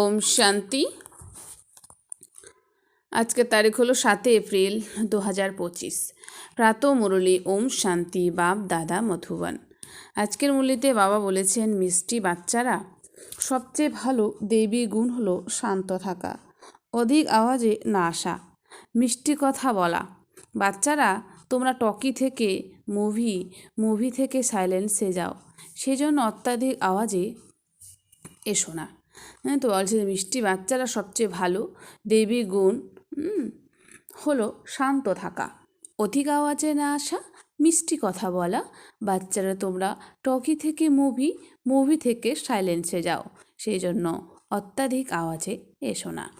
ওম শান্তি। আজকের তারিখ হলো সাতই এপ্রিল দু হাজার পঁচিশ। প্রাত মুরলী ওম শান্তি বাপ দাদা মধুবন। আজকের মুরলিতে বাবা বলেছেন, মিষ্টি বাচ্চারা, সবচেয়ে ভালো দেবী গুণ হলো শান্ত থাকা, অধিক আওয়াজে না আসা, মিষ্টি কথা বলা। বাচ্চারা, তোমরা টকি থেকে মুভি মুভি থেকে সাইলেন্সে যাও, সেজন্য অত্যাধিক আওয়াজে এসো না। হ্যাঁ তো বলছে মিষ্টি বাচ্চারা সবচেয়ে ভালো। দেবী গুণ হলো শান্ত থাকা। অধিক আওয়াজে না আসা মিষ্টি কথা বলা। বাচ্চারা তোমরা টকি থেকে মুভি মুভি থেকে সাইলেন্সে যাও। সেই জন্য অত্যাধিক আওয়াজে এসো না।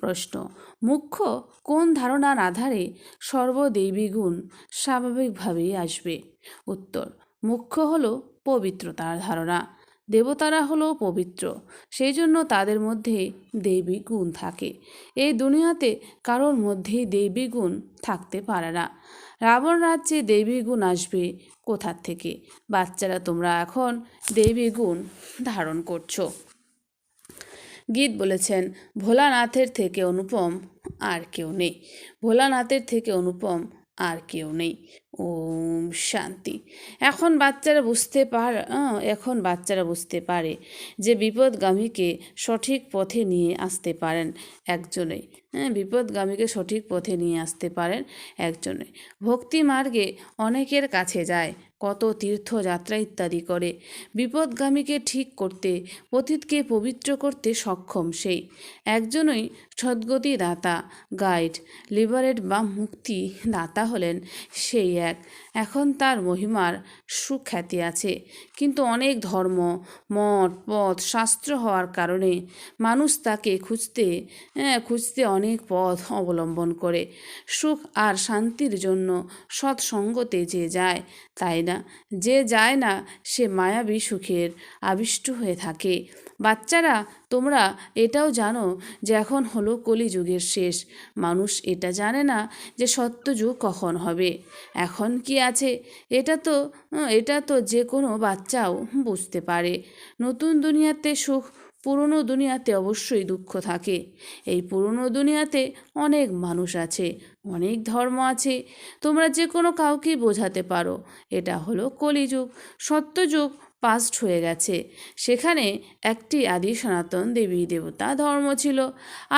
প্রশ্ন, মুখ্য কোন ধারণার আধারে সর্বদেবী গুণ স্বাভাবিকভাবেই আসবে? উত্তর, মুখ্য হলো পবিত্রতার ধারণা। দেবতারা হলো পবিত্র। সেই জন্য তাদের মধ্যে দেবী গুণ থাকে। এই দুনিয়াতে কারোর মধ্যেই দেবী গুণ থাকতে পারে না। রাবণ রাজ্যে দেবী গুণ আসবে কোথার থেকে? বাচ্চারা, তোমরা এখন দেবী গুণ ধারণ করছ। গীত বলেছেন, ভোলানাথের থেকে অনুপম আর কেউ নেই। ভোলানাথের থেকে অনুপম আর কেউ নেই। ওম শান্তি। এখন বাচ্চারা বুঝতে পার এখন বাচ্চারা বুঝতে পারে যে বিপদগামীকে সঠিক পথে নিয়ে আসতে পারেন একজনেই। হ্যাঁ বিপদগামীকে সঠিক পথে নিয়ে আসতে পারেন একজনে ভক্তি মার্গে অনেকের কাছে যায়, কত তীর্থযাত্রা ইত্যাদি করে। বিপদগামীকে ঠিক করতে পতিতকে পবিত্র করতে সক্ষম সেই। একজনই সদ্গতি দাতা গাইড, লিবারেট বা মুক্তি দাতা হলেন সেই এক। এখন তার মহিমার সুখ্যাতি আছে। কিন্তু অনেক ধর্ম মঠ পথ শাস্ত্র হওয়ার কারণে মানুষ তাকে খুঁজতে হ্যাঁ, খুঁজতে অনেক পথ অবলম্বন করে। সুখ আর শান্তির জন্য সৎসঙ্গতে যে যায় তাই না? যে যায় না সে মায়াবী সুখের আবিষ্ট হয়ে থাকে। বাচ্চারা, তোমরা এটাও জানো যে এখন হলো কলিযুগের শেষ। মানুষ এটা জানে না যে সত্যযুগ কখন হবে। এখন কি আছে? এটা তো এটা তো যে কোনো বাচ্চাও বুঝতে পারে। নতুন দুনিয়াতে সুখ, পুরনো দুনিয়াতে অবশ্যই দুঃখ থাকে। এই পুরনো দুনিয়াতে অনেক মানুষ আছে, অনেক ধর্ম আছে। তোমরা যে কোনো কাউকেই বোঝাতে পারো। এটা হলো কলিযুগ। সত্যযুগ পাস্ট হয়ে গেছে। সেখানে একটি আদি সনাতন দেবী দেবতা ধর্ম ছিল,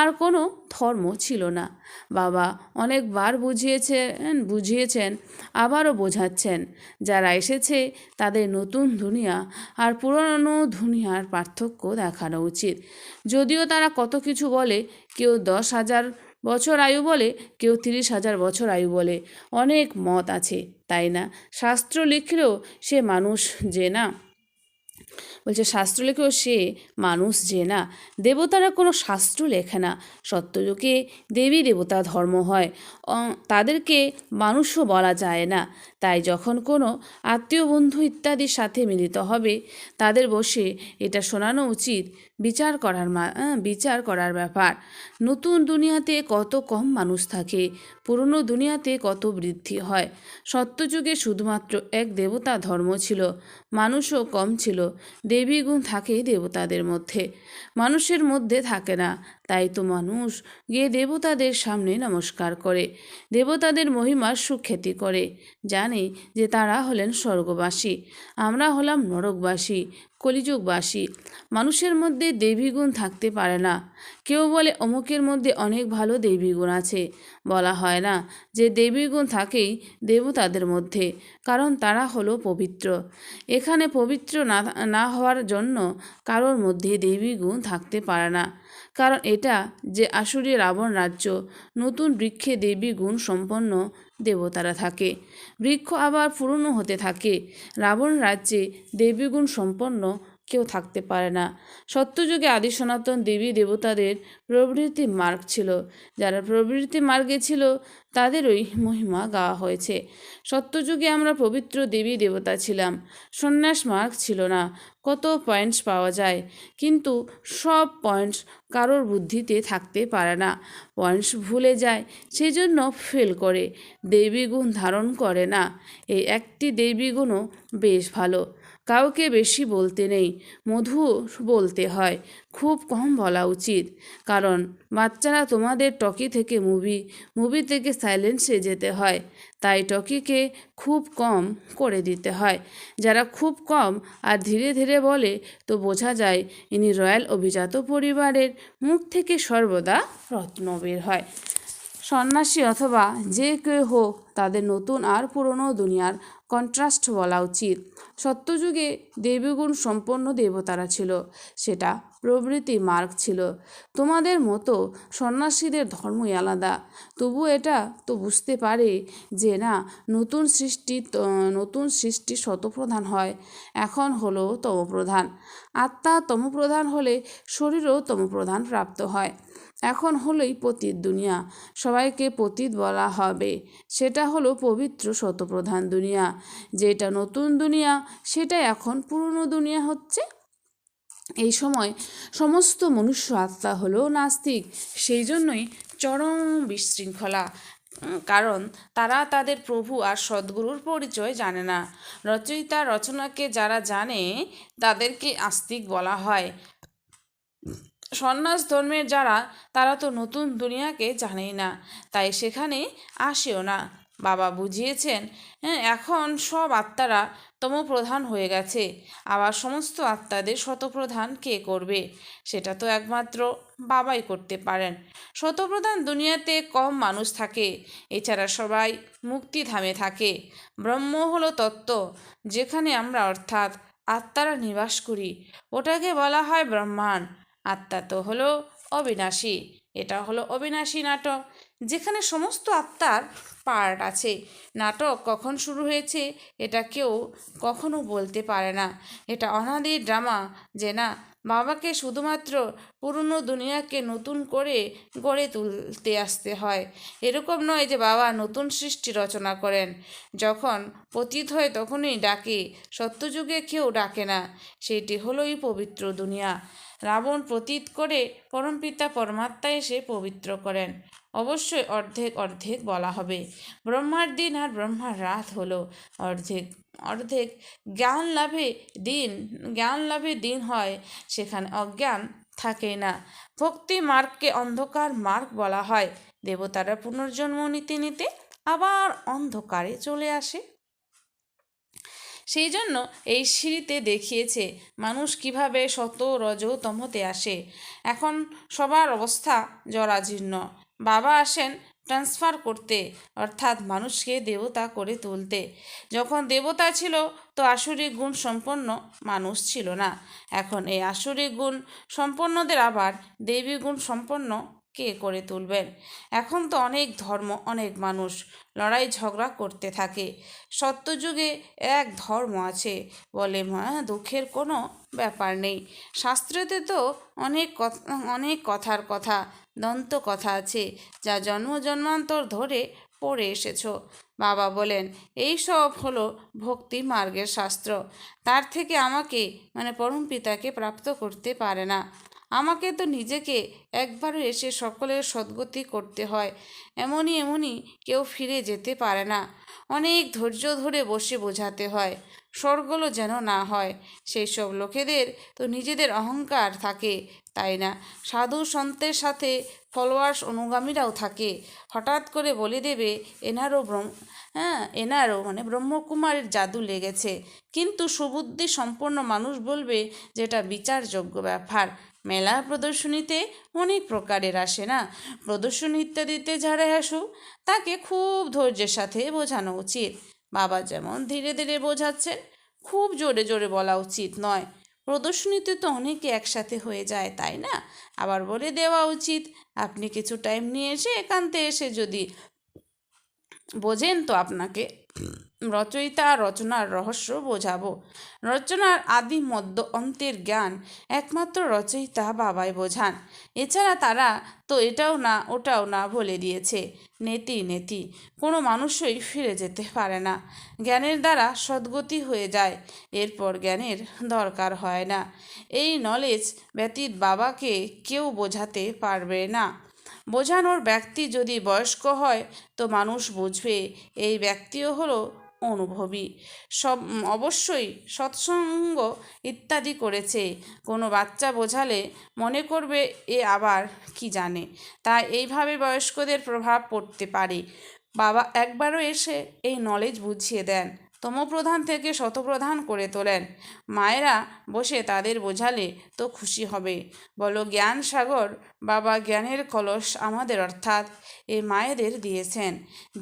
আর কোনো ধর্ম ছিল না। বাবা অনেকবার বুঝিয়েছেন বুঝিয়েছেন, আবারও বোঝাচ্ছেন। যারা এসেছে তাদের নতুন দুনিয়া আর পুরনো দুনিয়ার পার্থক্য দেখানো উচিত। যদিও তারা কত কিছু বলে, কেউ দশ হাজার বছর আয়ু বলে, কেউ তিরিশ হাজার বছর আয়ু বলে। অনেক মত আছে, তাই না? শাস্ত্র লিখলেও সে মানুষ যে না। বলছে, শাস্ত্র লেখেও সে মানুষ যে না, দেবতারা কোনো শাস্ত্র লেখে না। সত্যযুগে দেবী দেবতা ধর্ম হয়। তাদেরকে মানুষও বলা যায় না। তাই যখন কোনো আত্মীয় বন্ধু ইত্যাদির সাথে মিলিত হবে, তাদের বসে এটা শোনানো উচিত। বিচার করার বিচার করার ব্যাপার। নতুন দুনিয়াতে কত কম মানুষ থাকে, পুরনো দুনিয়াতে কত বৃদ্ধি হয়। সত্যযুগে শুধুমাত্র এক দেবতা ধর্ম ছিল, মানুষও কম ছিল, দেবীগুণ থাকে দেবতাদের মধ্যে। মানুষের মধ্যে থাকে না তাই তো মানুষ গিয়ে দেবতাদের সামনে নমস্কার করে। দেবতাদের মহিমার সুখ্যাতি করে। জানে যে তারা হলেন স্বর্গবাসী। আমরা হলাম নরকবাসী, কলিযুগবাসী। মানুষের মধ্যে দেবীগুণ থাকতে পারে না। কেউ বলে অমুকের মধ্যে অনেক ভালো দেবীগুণ আছে। বলা হয় না যে দেবীগুণ থাকেই দেবতাদের মধ্যে, কারণ তারা হলো পবিত্র। এখানে পবিত্র না না হওয়ার জন্য কারোর মধ্যে দেবী গুণ থাকতে পারে না। কারণ এটা যে আসুরি রাবণ রাজ্য, নতুন বৃক্ষে দেবী গুণ সম্পন্ন দেবতারা থাকে। বৃক্ষ আবার পুরনো হতে থাকে। রাবণ রাজ্যে দেবীগুণ সম্পন্ন কেউ থাকতে পারে না। সত্যযুগে আদি সনাতন দেবী দেবতাদের প্রবৃত্তি মার্গ ছিল। যারা প্রবৃত্তি মার্গে ছিল, তাদেরই মহিমা গাওয়া হয়েছে। সত্যযুগে আমরা পবিত্র দেবী দেবতা ছিলাম। সন্ন্যাস মার্গ ছিল না। কত পয়েন্টস পাওয়া যায়। কিন্তু সব পয়েন্টস কারোর বুদ্ধিতে থাকতে পারে না। পয়েন্টস ভুলে যায় সেই জন্য ফেল করে। দেবী গুণ ধারণ করে না। এই একটি দেবী গুণও বেশ ভালো। কাউকে বেশি বলতে নেই, মধু বলতে হয়। খুব কম বলা উচিত। কারণ, বাচ্চারা তোমাদের টকি থেকে মুভি মুভি থেকে সাইলেন্সে যেতে হয়। তাই টকিকে খুব কম করে দিতে হয়। যারা খুব কম আর ধীরে ধীরে বলে, তো বোঝা যায় ইনি রয়্যাল অভিজাত পরিবারের মুখ থেকে সর্বদা রত্ন বের হয়। সন্ন্যাসী অথবা যে কেউ হোক, তাদের নতুন আর পুরনো দুনিয়ার কন্ট্রাস্ট বলা উচিত। সত্যযুগে দেবীগুণ সম্পন্ন দেবতারা ছিল, সেটা প্রভৃতি মার্গ ছিল। তোমাদের মতো সন্ন্যাসীদের ধর্মই আলাদা। তবু এটা তো বুঝতে পারে যে না, নতুন সৃষ্টি নতুন সৃষ্টি শতপ্রধান হয়, এখন হলো তমপ্রধান। আত্মা তমপ্রধান হলে শরীরও তমপ্রধান প্রাপ্ত হয়। এখন হলোই পতীত দুনিয়া। সবাইকে পতীত বলা হবে। সেটা হলো পবিত্র শতপ্রধান দুনিয়া। যেটা নতুন দুনিয়া, সেটা এখন পুরনো দুনিয়া হচ্ছে। এই সময় সমস্ত মনুষ্য আত্মা হলো নাস্তিক। সেই জন্যই চরম বিশৃঙ্খলা। কারণ তারা তাদের প্রভু আর সদ্গুরুর পরিচয় জানে না। রচয়িতা, রচনাকে যারা জানে, তাদেরকে আস্তিক বলা হয়। সন্ন্যাস ধর্মের যারা, তারা তো নতুন দুনিয়াকে জানেই না, তাই সেখানে আসেও না। বাবা বুঝিয়েছেন হ্যাঁ এখন সব আত্মারা তমপ্রধান হয়ে গেছে। আবার সমস্ত আত্মাদের শতপ্রধান কে করবে? সেটা তো একমাত্র বাবাই করতে পারেন। শতপ্রধান দুনিয়াতে কম মানুষ থাকে, এছাড়া সবাই মুক্তিধামে থাকে। ব্রহ্ম হলো তত্ত্ব, যেখানে আমরা অর্থাৎ আত্মারা নিবাস করি। ওটাকে বলা হয় ব্রহ্মাণ্ড আত্মা তো হলো অবিনাশী। এটা হলো অবিনাশী নাটক। যেখানে সমস্ত আত্মার পার্ট আছে। নাটক কখন শুরু হয়েছে এটা কেউ কখনো বলতে পারে না। এটা অনাদি ড্রামা যে না, বাবাকে শুধুমাত্র পুরনো দুনিয়াকে নতুন করে গড়ে তুলতে আসতে হয়। এরকম নয় যে বাবা নতুন সৃষ্টি রচনা করেন। যখন পতিত হয় তখনই ডাকে, সত্যযুগে কেউ ডাকে না। সেটি হলোই পবিত্র দুনিয়া। রাবণ প্রতীত করে পরমপিতা পরমাত্মা এসে পবিত্র করেন। অবশ্যই অর্ধেক অর্ধেক বলা হবে। ব্রহ্মার দিন আর ব্রহ্মার রাত হলো অর্ধেক অর্ধেক। জ্ঞান লাভে দিন, জ্ঞান লাভে দিন হয়, সেখানে অজ্ঞান থাকে না। ভক্তি মার্গকে অন্ধকার মার্গ বলা হয়। দেবতারা পুনর্জন্ম নিতে নিতে আবার অন্ধকারে চলে আসে। সেই জন্য এই সিঁড়িতে দেখিয়েছে, মানুষ কীভাবে শত রজ তমতে আসে। এখন সবার অবস্থা জরাজীর্ণ। বাবা আসেন ট্রান্সফার করতে, অর্থাৎ মানুষকে দেবতা করে তুলতে। যখন দেবতা ছিল, তো আসরিক গুণ সম্পন্ন মানুষ ছিল না। এখন এই আসরিক গুণ সম্পন্নদের আবার দেবী গুণ সম্পন্ন কে করে তুলবেন? এখন তো অনেক ধর্ম, অনেক মানুষ লড়াই ঝগড়া করতে থাকে। সত্যযুগে এক ধর্ম আছে বলে মা দুঃখের কোনো ব্যাপার নেই। শাস্ত্রতে তো অনেক অনেক কথার কথা দন্ত কথা আছে, যা জন্ম জন্মান্তর ধরে পড়ে এসেছ। বাবা বলেন, এই সব হলো ভক্তি মার্গের শাস্ত্র। তার থেকে আমাকে মানে পরম পিতাকে প্রাপ্ত করতে পারে না। আমাকে তো নিজেকে একবারও এসে সকলের সদ্গতি করতে হয়। এমনই এমনই কেউ ফিরে যেতে পারে না। অনেক ধৈর্য ধরে বসে বোঝাতে হয়, স্বর্গলো যেন না হয়। সেই সব লোকেদের তো নিজেদের অহংকার থাকে, তাই না? সাধু সন্তের সাথে ফলোয়ার্স অনুগামীরাও থাকে। হঠাৎ করে বলে দেবে, এনারও ব্রহ্ম হ্যাঁ এনারও মানে ব্রহ্মকুমারের জাদু লেগেছে। কিন্তু সুবুদ্ধি সম্পন্ন মানুষ বলবে, যেটা বিচারযোগ্য ব্যাপার। মেলা প্রদর্শনীতে অনেক প্রকারের আসে না? প্রদর্শনী ইত্যাদিতে যারা আসুক, তাকে খুব ধৈর্যের সাথে বোঝানো উচিত। বাবা যেমন ধীরে ধীরে বোঝাচ্ছেন, খুব জোরে জোরে বলা উচিত নয়। প্রদর্শনীতে তো অনেকে একসাথে হয়ে যায়, তাই না? আবার বলে দেওয়া উচিত, আপনি কিছু টাইম নিয়ে এসে একান্তে এসে যদি বোঝেন তো আপনাকে। রচয়িতা রচনার রহস্য বোঝাবো। রচনার আদি মধ্য অন্তের জ্ঞান একমাত্র রচয়িতা বাবাই বোঝান। এছাড়া তারা তো এটাও না, ওটাও না বলে দিয়েছে। নেতি নেতি, কোনো মানুষই ফিরে যেতে পারে না। জ্ঞানের দ্বারা সদ্গতি হয়ে যায়, এরপর জ্ঞানের দরকার হয় না। এই নলেজ ব্যতীত বাবাকে কেউ বোঝাতে পারবে না। বোঝানোর ব্যক্তি যদি বয়স্ক হয়, তো মানুষ বুঝবে, এই ব্যক্তিও হলো অনুভবী। সব অবশ্যই সৎসঙ্গ ইত্যাদি করেছে। কোনো বাচ্চা বোঝালে মনে করবে, এ আবার কি জানে? তা এইভাবে বয়স্কদের প্রভাব পড়তে পারে। বাবা একবারও এসে এই নলেজ বুঝিয়ে দেন। তমপ্রধান থেকে শতপ্রধান করে তোলেন। মায়েরা বসে তাদের বোঝালে তো খুশি হবে। বলো, জ্ঞান সাগর, বাবা জ্ঞানের কলস আমাদের অর্থাৎ এই মায়েদের দিয়েছেন,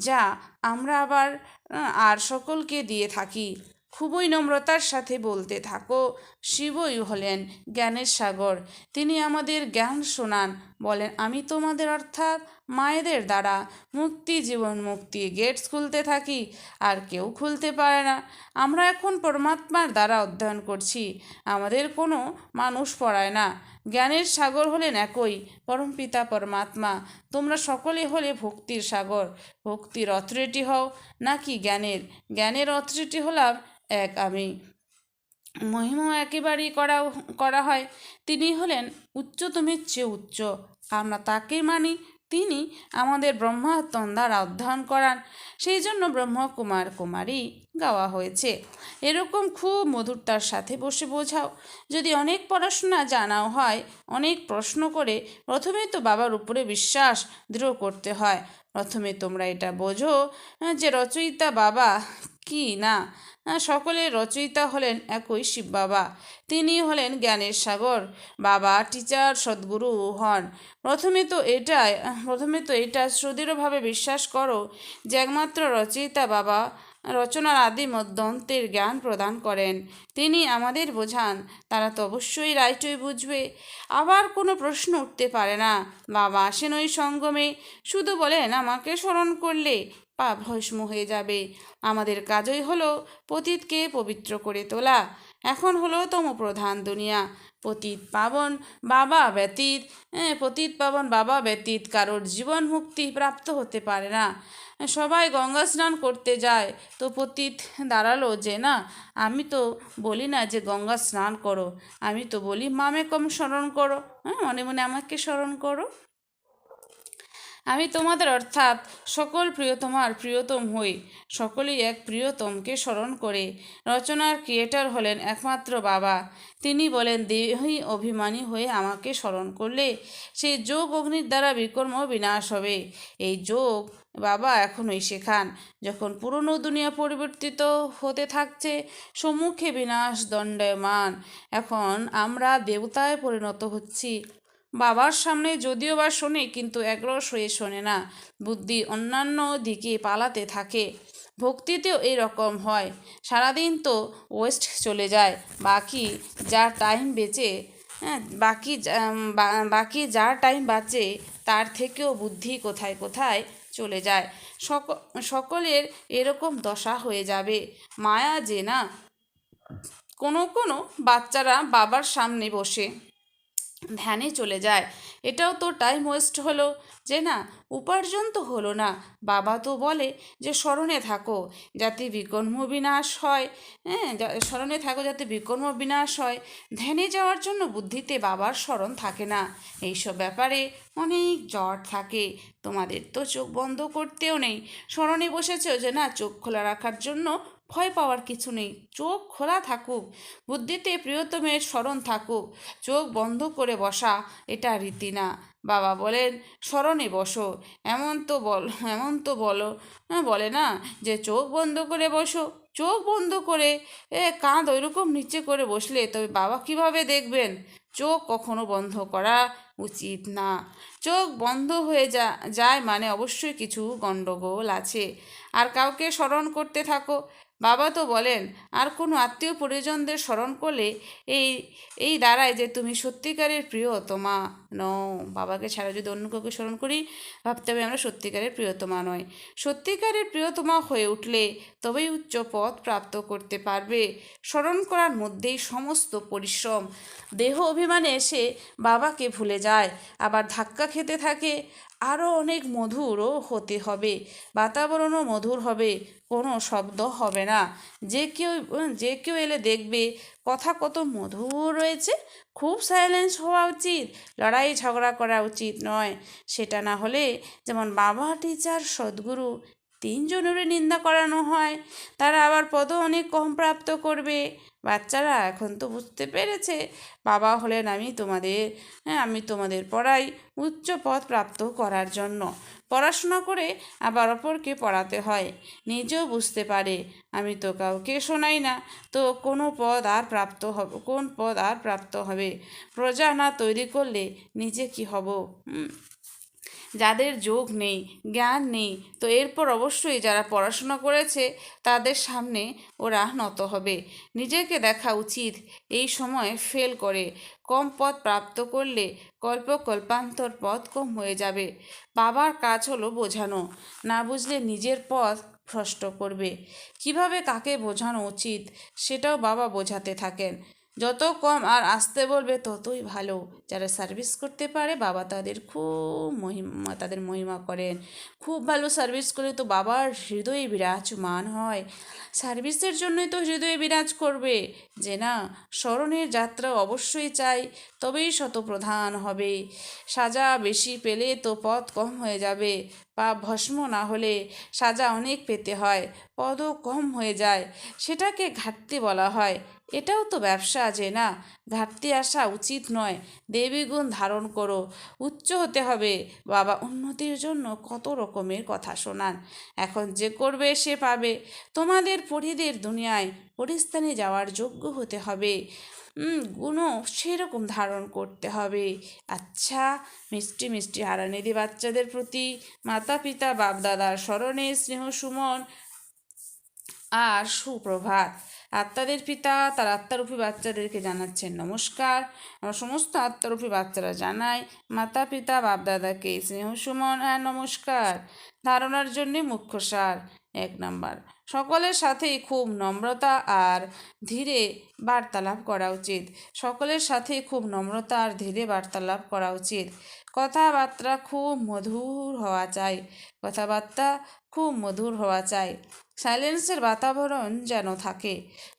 যা আমরা আবার আর সকলকে দিয়ে থাকি। খুবই নম্রতার সাথে বলতে থাকো, শিবই হলেন জ্ঞানের সাগর। তিনি আমাদের জ্ঞান শোনান, বলেন, আমি তোমাদের অর্থাৎ মায়েদের দ্বারা মুক্তি জীবন মুক্তি গেটস খুলতে থাকি, আর কেউ খুলতে পারে না। আমরা এখন পরমাত্মার দ্বারা অধ্যয়ন করছি, আমাদের কোনো মানুষ পড়ায় না। জ্ঞানের সাগর হলেন একই পরমপিতা পরমাত্মা। তোমরা সকলে হলে ভক্তির সাগর, ভক্তির অথরিটি হও, নাকি জ্ঞানের? জ্ঞানের অথরিটি হলাম এক আমি। মহিমা একেবারেই করা করা হয়। তিনি হলেন উচ্চতমের চেয়ে উচ্চ। আমরা তাকেই মানি তিনি আমাদের ব্রহ্মাত্মন দ্বারা অধ্যয়ন করান। সেই জন্য ব্রহ্মকুমার কুমারী গাওয়া হয়েছে। এরকম খুব মধুরতার সাথে বসে বোঝাও। যদি অনেক পড়াশোনা জানাও হয়, অনেক প্রশ্ন করে, প্রথমে তো বাবার উপরে বিশ্বাস দৃঢ় করতে হয়। প্রথমে তোমরা এটা বোঝো যে রচয়িতা বাবা কি না? সকলের রচয়িতা হলেন একই শিব বাবা। তিনি হলেন জ্ঞানের সাগর। বাবা টিচার সদ্গুরু হন। প্রথমে তো এটাই, প্রথমে তো এটা সুদৃঢ়ভাবে বিশ্বাস করো যে একমাত্র রচয়িতা বাবা রচনার আদি মধ্যন্তের জ্ঞান প্রদান করেন। তিনি আমাদের বোঝান, তারা তো অবশ্যই রাইটই বুঝবে। আবার কোনো প্রশ্ন উঠতে পারে না। বাবা আসেন ওই সঙ্গমে, শুধু বলেন, আমাকে স্মরণ করলে পাপ ভস্ম হয়ে যাবে। আমাদের কাজই হলো পতীতকে পবিত্র করে তোলা। এখন হলো তম প্রধান দুনিয়া। পতীত পাবন বাবা ব্যতীত পতিত পাবন বাবা ব্যতীত কারোর জীবন মুক্তি প্রাপ্ত হতে পারে না। সবাই গঙ্গা স্নান করতে যায়। তো পতীত দাঁড়াল যে, না, আমি তো বলি না যে গঙ্গা স্নান করো। আমি তো বলি, মামে কম স্মরণ করো। হ্যাঁ মনে মনে আমাকে স্মরণ করো। আমি তোমাদের অর্থাৎ সকল প্রিয়তমার প্রিয়তম হই। সকলেই এক প্রিয়তমকে স্মরণ করে। রচনার ক্রিয়েটর হলেন একমাত্র বাবা। তিনি বলেন দেহী অভিমানী হয়ে আমাকে স্মরণ করলে সেই যোগ অগ্নির দ্বারা বিকর্ম বিনাশ হবে। এই যোগ বাবা এখনই শেখান। যখন পুরনো দুনিয়া পরিবর্তিত হতে থাকছে, সম্মুখে বিনাশ দণ্ডায়মান। এখন আমরা দেবতায় পরিণত হচ্ছি। বাবার সামনে যদিও বা শোনে, কিন্তু একরস হয়ে শোনে না। বুদ্ধি অন্যান্য দিকে পালাতে থাকে। ভক্তিতেও এরকম হয়। সারাদিন তো ওয়েস্ট চলে যায়। বাকি যা টাইম বেঁচে হ্যাঁ বাকি যা- বাকি যা টাইম বাঁচে, তার থেকেও বুদ্ধি কোথায় কোথায় চলে যায়। সক, সকলের এরকম দশা হয়ে যাবে। মায়া যে না। কোনো কোনো বাচ্চারা বাবার সামনে বসে। ধ্যানে চলে যায়। এটাও তো টাইম ওয়েস্ট হলো যে না, উপার্জন তো হলো না। বাবা তো বলে যে, স্মরণে থাকো যাতে বিকর্ম বিনাশ হয়। হ্যাঁ স্মরণে থাকো যাতে বিকর্ম বিনাশ হয়। ধ্যানে যাওয়ার জন্য বুদ্ধিতে বাবার স্মরণ থাকে না। এইসব ব্যাপারে অনেক জট থাকে। তোমাদের তো চোখ বন্ধ করতেও নেই। স্মরণে বসেছো যে না, চোখ খোলা রাখার জন্য ভয় পাওয়ার কিছু নেই। চোখ খোলা থাকুক বুদ্ধিতে প্রিয়তমের স্মরণ থাকুক চোখ বন্ধ করে বসা এটা রীতি না বাবা বলেন স্মরণে বসো এমন তো বল এমন তো বলো। হ্যাঁ, বলে না যে চোখ বন্ধ করে বসো। চোখ বন্ধ করে এ কাঁধ ওইরকম নিচে করে বসলে তবে বাবা কীভাবে দেখবেন? চোখ কখনো বন্ধ করা উচিত না। চোখ বন্ধ হয়ে যা যায় মানে অবশ্যই কিছু গণ্ডগোল আছে। আর কাউকে স্মরণ করতে থাকো বাবা তো বলেন, আর কোনো আত্মীয় পরিজনদের স্মরণ করলে এই এই দাঁড়ায় যে তুমি সত্যিকারের প্রিয়তমা নও বাবাকে ছাড়া যদি অন্য কাউকে স্মরণ করি, ভাবতে হবে আমরা সত্যিকারের প্রিয়তমা নয়। সত্যিকারের প্রিয়তমা হয়ে উঠলে তবেই উচ্চ পথ প্রাপ্ত করতে পারবে। স্মরণ করার মধ্যেই সমস্ত পরিশ্রম। দেহ অভিমানে এসে বাবাকে ভুলে যায়। আবার ধাক্কা খেতে থাকে। আরও অনেক মধুরও হতে হবে। বাতাবরণও মধুর হবে। কোনো শব্দ হবে না। যে কেউ যে কেউ এলে দেখবে কথা কত মধুর রয়েছে। খুব সাইলেন্স হওয়া উচিত, লড়াই ঝগড়া করা উচিত নয়। সেটা না হলে যেমন বাবা টিচার সদ্গুরু তিনজনেরই নিন্দা করানো হয়। তারা আবার পদও অনেক কম প্রাপ্ত করবে। বাচ্চারা এখন তো বুঝতে পেরেছে, বাবা হলেন আমি তোমাদের হ্যাঁ আমি তোমাদের পড়াই উচ্চ পদ প্রাপ্ত করার জন্য। পড়াশোনা করে আবার অপরকে পড়াতে হয়, নিজেও বুঝতে পারে, আমি তো কাউকে শোনাই না। তো কোনো পদ আর প্রাপ্ত হবে, কোন পদ আর প্রাপ্ত হবে? প্রজা না তৈরি করলে নিজে কি হব? যাদের যোগ নেই, জ্ঞান নেই, তো এরপর অবশ্যই যারা পড়াশোনা করেছে, তাদের সামনে ওরা নত হবে। নিজেকে দেখা উচিত, এই সময় ফেল করে। কম পদ প্রাপ্ত করলে কল্প কল্পান্তর পথ কম হয়ে যাবে। বাবার কাজ হলো বোঝানো, না বুঝলে নিজের পথ ভ্রষ্ট করবে। কীভাবে কাকে বোঝানো উচিত, সেটাও বাবা বোঝাতে থাকেন। যত কম আর আসতে বলবে ততই ভালো। যারা সার্ভিস করতে পারে, বাবা তাদের খুব মহিমা, তাদের মহিমা করেন। খুব ভালো সার্ভিস করলে তো বাবার হৃদয়ে বিরাজমান হয়। সার্ভিসের জন্যই তো হৃদয়ে বিরাজ করবে। যে না, স্মরণের যাত্রা অবশ্যই চাই। তবেই শত প্রধান হবে। সাজা বেশি পেলে তো পথ কম হয়ে যাবে। বা ভস্ম না হলে সাজা অনেক পেতে হয়, পদও কম হয়ে যায়। সেটাকে ঘাটতি বলা হয়। এটাও তো ব্যবসা যে না ঘাটতি আসা উচিত নয়। দেবীগুণ ধারণ করো। উচ্চ হতে হবে। বাবা উন্নতির জন্য কত রকমের কথা শোনান। এখন যে করবে সে পাবে। তোমাদের পরিদের দুনিয়ায় পরিস্থানে যাওয়ার যোগ্য হতে হবে। গুণও সেরকম ধারণ করতে হবে। আচ্ছা মিষ্টি মিষ্টি হারানিধি বাচ্চাদের প্রতি মাতা পিতা বাপদাদার স্মরণে স্নেহ সুমন আর সুপ্রভাত। আত্মাদের পিতা, তার আত্মারূপী বাচ্চাদেরকে জানাচ্ছেন নমস্কার। আমরা সমস্ত আত্মারূপী বাচ্চারা জানাই, মাতা, পিতা, বাপদাদাকে স্নেহ, সুমন আর নমস্কার। ধারণার জন্যে মুখ্য সার। এক নাম্বার, সকলের সাথেই খুব নম্রতা আর ধীরে বার্তালাপ করা উচিত। সকলের সাথেই খুব নম্রতা আর ধীরে বার্তালাপ করা উচিত। কথাবার্তা খুব মধুর হওয়া চাই। কথাবার্তা খুব মধুর হওয়া চাই। সাইলেন্সের বাতাবরণ যেন থাকে।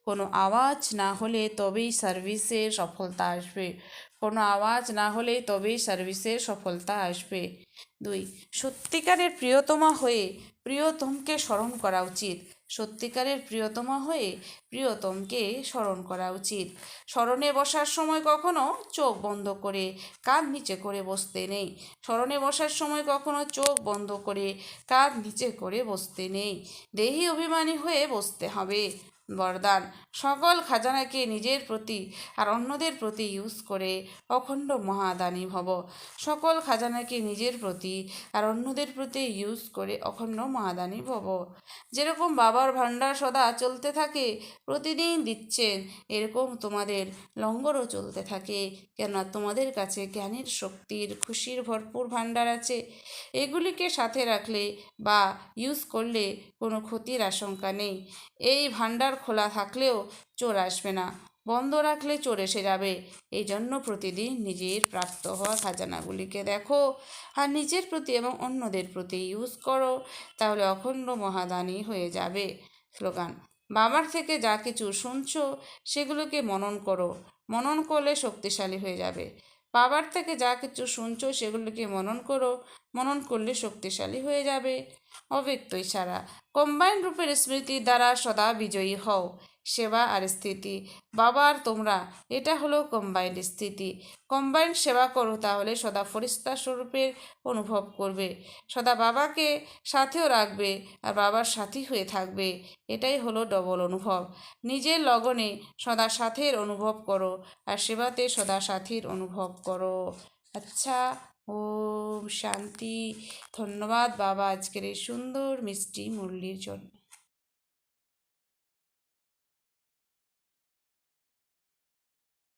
কোনো আওয়াজ না হলে তবেই সার্ভিসের সফলতা আসবে। কোনো আওয়াজ না হলে তবেই সার্ভিসের সফলতা আসবে। দুই, সত্যিকারের প্রিয়তমা হয়ে প্রিয়তমকে স্মরণ করা উচিত। সত্যিকারের প্রিয়তমা হয়ে প্রিয়তমকে স্মরণ করা উচিত। স্মরণে বসার সময় কখনো চোখ বন্ধ করে কাঁধ নিচে করে বসতে নেই। স্মরণে বসার সময় কখনো চোখ বন্ধ করে কাঁধ নিচে করে বসতে নেই। দেহি অভিমানী হয়ে বসতে হবে। বরদান। সকল খাজানাকে নিজের প্রতি আর অন্যদের প্রতি ইউজ করে অখণ্ড মহাদানী ভব। সকল খাজানাকে নিজের প্রতি আর অন্যদের প্রতি ইউজ করে অখণ্ড মহাদানী ভব। যেরকম বাবার ভাণ্ডার সদা চলতে থাকে, প্রতিদিন দিচ্ছেন, এরকম তোমাদের লঙ্গরও চলতে থাকে। কেননা তোমাদের কাছে জ্ঞানের শক্তির, খুশির ভরপুর ভাণ্ডার আছে। এগুলিকে সাথে রাখলে বা ইউজ করলে কোনো ক্ষতির আশঙ্কা নেই। এই ভাণ্ডার খোলা থাকলেও চোর আসবে না। বন্ধ রাখলে চোর এসে যাবে। এই জন্য প্রতিদিন নিজের প্রাপ্ত হওয়া খাজানাগুলিকে দেখো আর নিজের প্রতি এবং অন্যদের প্রতি ইউজ করো, তাহলে অখণ্ড মহাদানী হয়ে যাবে। স্লোগান, বাবার থেকে যা কিছু শুনছো সেগুলোকে মনন করো। মনন করলে শক্তিশালী হয়ে যাবে। বাবার থেকে যা কিছু শুনছো সেগুলোকে মনন করো। মনন করলে শক্তিশালী হয়ে যাবে। অব্যক্ত ইশারা। কম্বাইন রূপের স্মৃতি দ্বারা সদা বিজয়ী হও। সেবা আর স্থিতি। বাবার তোমরা, এটা হলো কম্বাইন্ড স্থিতি। কম্বাইন্ড সেবা করো তাহলে সদা ফরিস্তা স্বরূপের অনুভব করবে। সদা বাবাকে সাথেও রাখবে আর বাবার সাথী হয়ে থাকবে। এটাই হলো ডবল অনুভব। নিজের লগনে সদা সাথের অনুভব করো আর সেবাতে সদা সাথীর অনুভব করো। আচ্ছা ওম শান্তি। ধন্যবাদ বাবা আজকের এই সুন্দর মিষ্টি মুরলির জন্য।